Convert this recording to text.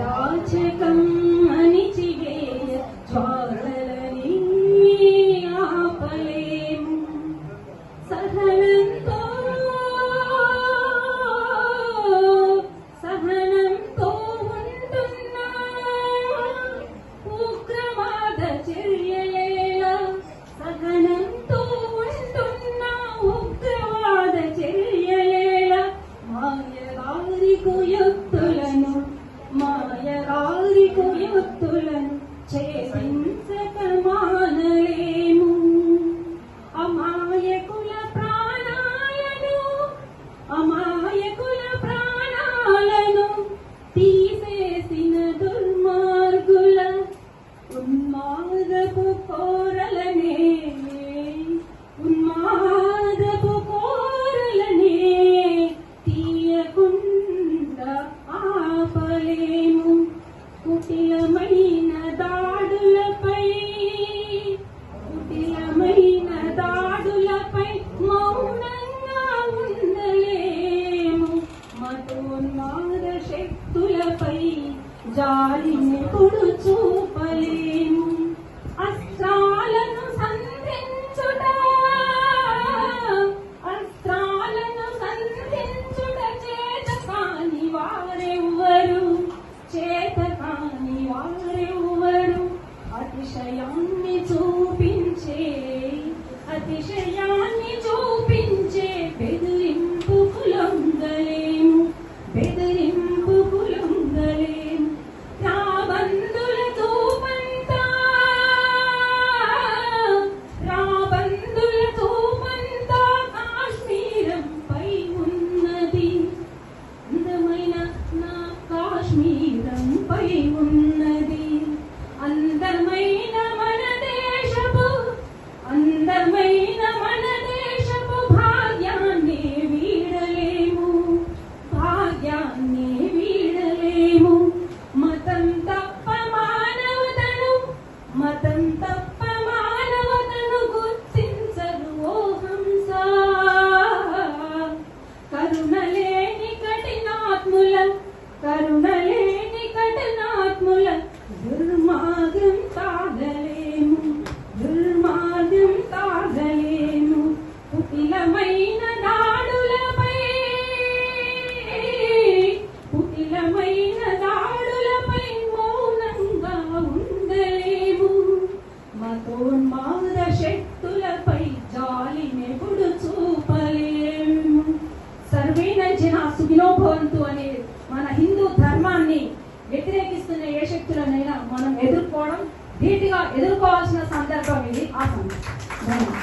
అరాచకం అణిచివే జ్వాలలని ఆపలేము. సహనంతో మాయదారి కుయుక్తులను ఛేదించక మానలేము అమాయకుల ప్రాణాలను అమాయకుల ప్రాణాలను తీసేసిన దుర్ శక్తులపై జాలినెప్పుడు చూపలేము అస్త్రాలను కరుణలేని కఠినాత్ముల కరుణలేని కఠినాత్ముల. దుర్మార్గం తాగలేము దుర్మార్గం తాగలేము కుటిలమైన దాడులపై కుటిలమైన దాడులపై మౌనంగా ఉండలేము. మతో సర్వేణ జన సుఖినో భవంతు అనే మన హిందూ ధర్మాన్ని వ్యతిరేకిస్తున్న ఏ శక్తులనైనా మనం ఎదుర్కోవడం ధీటుగా ఎదుర్కోవాల్సిన సందర్భం ఇది. ఆ సందర్భం.